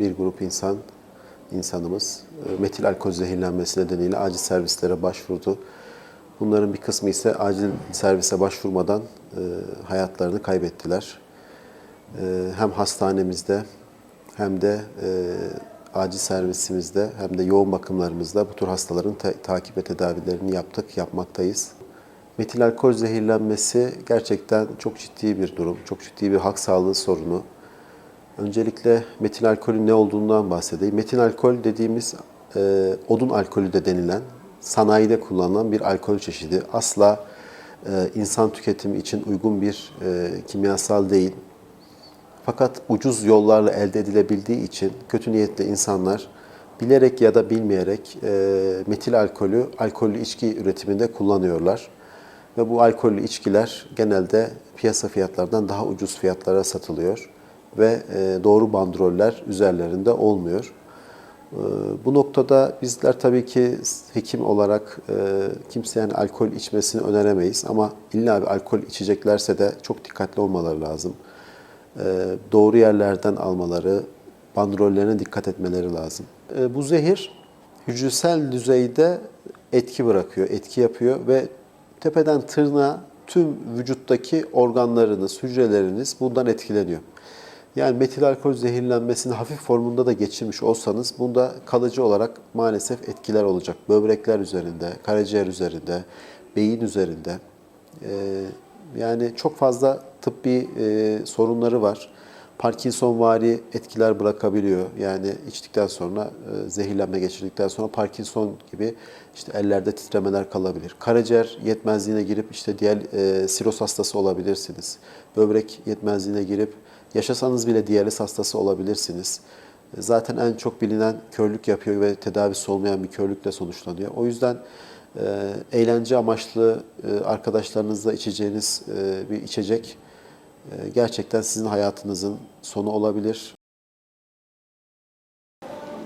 bir grup insan, insanımız e, metil alkol zehirlenmesi nedeniyle acil servislere başvurdu. Bunların bir kısmı ise acil servise başvurmadan e, hayatlarını kaybettiler. E, hem hastanemizde hem de acil servisimizde hem de yoğun bakımlarımızda bu tür hastaların ta- takip ve tedavilerini yaptık, yapmaktayız. Metil alkol zehirlenmesi gerçekten çok ciddi bir durum, çok ciddi bir halk sağlığı sorunu. Öncelikle metil alkolün ne olduğundan bahsedeyim. Metil alkol dediğimiz e, odun alkolü de denilen sanayide kullanılan bir alkol çeşidi. Asla e, insan tüketimi için uygun bir e, kimyasal değil. Fakat ucuz yollarla elde edilebildiği için kötü niyetli insanlar bilerek ya da bilmeyerek e, metil alkolü alkollü içki üretiminde kullanıyorlar. Ve bu alkollü içkiler genelde piyasa fiyatlardan daha ucuz fiyatlara satılıyor ve e, doğru bandroller üzerlerinde olmuyor. E, Bu noktada bizler tabii ki hekim olarak e, kimseyen alkol içmesini öneremeyiz ama illa bir alkol içeceklerse de çok dikkatli olmaları lazım. Doğru yerlerden almaları, bandrollerine dikkat etmeleri lazım. Bu zehir hücresel düzeyde etki bırakıyor, etki yapıyor ve tepeden tırnağa tüm vücuttaki organlarınız, hücreleriniz bundan etkileniyor. Yani metil alkol zehirlenmesini hafif formunda da geçirmiş olsanız bunda kalıcı olarak maalesef etkiler olacak. Böbrekler üzerinde, karaciğer üzerinde, beyin üzerinde. Ee, yani çok fazla tıbbi e, sorunları var. Parkinsonvari etkiler bırakabiliyor. Yani içtikten sonra, e, zehirlenme geçirdikten sonra Parkinson gibi işte ellerde titremeler kalabilir. Karaciğer yetmezliğine girip işte diğer e, siroz hastası olabilirsiniz. Böbrek yetmezliğine girip yaşasanız bile diyaliz hastası olabilirsiniz. E, Zaten en çok bilinen körlük yapıyor ve tedavisi olmayan bir körlükle sonuçlanıyor. O yüzden e, eğlence amaçlı e, arkadaşlarınızla içeceğiniz bir içecek gerçekten sizin hayatınızın sonu olabilir.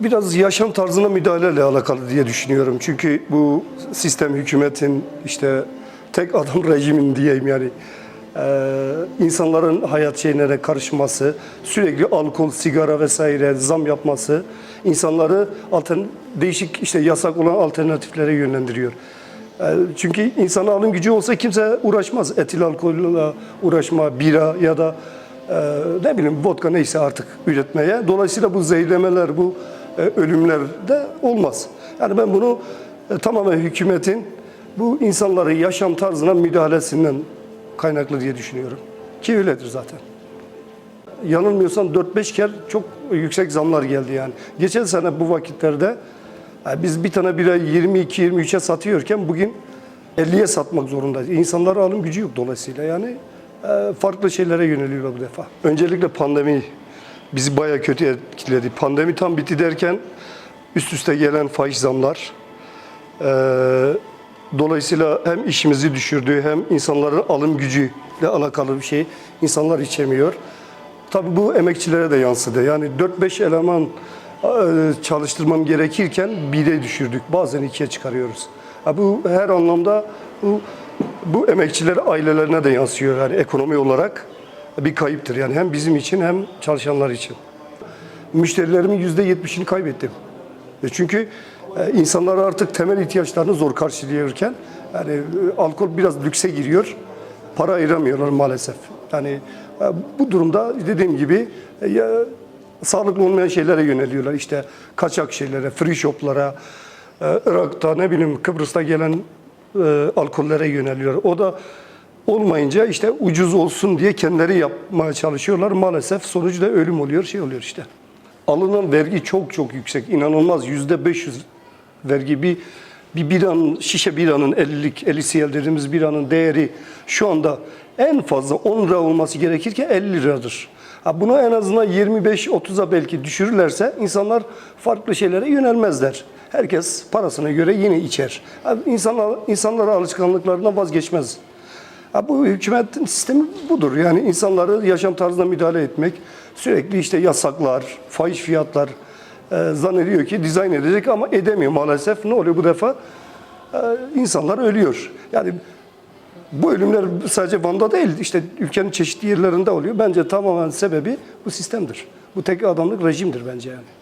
Biraz yaşam tarzına müdahaleyle alakalı diye düşünüyorum. Çünkü bu sistem hükümetin işte tek adam rejimin diyeyim yani e, insanların hayat şeylerine karışması, sürekli alkol, sigara vesaire zam yapması insanları altern değişik işte yasak olan alternatiflere yönlendiriyor. E, Çünkü insana alım gücü olsa kimse uğraşmaz. Etil alkolle uğraşma, bira ya da e, ne bileyim vodka neyse artık üretmeye. Dolayısıyla bu zehirlemeler, bu e, ölümler de olmaz. Yani ben bunu e, tamamen hükümetin bu insanların yaşam tarzına müdahalesinden kaynaklı diye düşünüyorum. Ki öyledir zaten. Yanılmıyorsam 4-5 kere çok yüksek zamlar geldi yani. Geçen sene bu vakitlerde e, biz bir tane bira 22-23'e satıyorken bugün 50'ye satmak zorundayız. İnsanlara alım gücü yok dolayısıyla yani e, farklı şeylere yöneliyorlar bu defa. Öncelikle pandemi bizi bayağı kötü etkiledi. Pandemi tam bitti derken üst üste gelen faiz zamlar, e, dolayısıyla hem işimizi düşürdü hem insanların alım gücüyle alakalı bir şey. İnsanlar içemiyor. Tabii bu emekçilere de yansıdı. Yani 4-5 eleman e, çalıştırmam gerekirken 1'e düşürdük. Bazen 2'ye çıkarıyoruz. Bu her anlamda bu, bu emekçiler ailelerine de yansıyor. Yani ekonomi olarak bir kayıptır. Yani hem bizim için hem çalışanlar için. Müşterilerimin %70'ini kaybettim. E Çünkü insanlar artık temel ihtiyaçlarını zor karşılıyorken yani e, alkol biraz lükse giriyor. Para ayıramıyorlar maalesef. Yani e, bu durumda dediğim gibi e, ya, sağlıklı olmayan şeylere yöneliyorlar. İşte kaçak şeylere, free shoplara, Irak'ta ne bileyim Kıbrıs'ta gelen alkollere yöneliyorlar. O da olmayınca işte ucuz olsun diye kendileri yapmaya çalışıyorlar. Maalesef sonucu da ölüm oluyor, şey oluyor işte. Alınan vergi çok çok yüksek, inanılmaz. Yüzde 500 vergi bir bir biranın, şişe biranın 50'lik, 50 CL dediğimiz biranın değeri şu anda en fazla 10 lira olması gerekirken 50 liradır. Ha bunu en azından 25-30'a belki düşürürlerse insanlar farklı şeylere yönelmezler. Herkes parasına göre yine içer. Ha insanlar, insanlar alışkanlıklarından vazgeçmez. Ha, bu hükümetin sistemi budur. Yani insanları yaşam tarzına müdahale etmek, sürekli işte yasaklar, fahiş fiyatlar e, zannediyor ki dizayn edecek ama edemiyor maalesef. Ne oluyor bu defa? E, insanlar ölüyor. Yani Bu ölümler sadece Van'da değil, işte ülkenin çeşitli yerlerinde oluyor. Bence tamamen sebebi bu sistemdir. Bu tek adamlık rejimdir bence yani.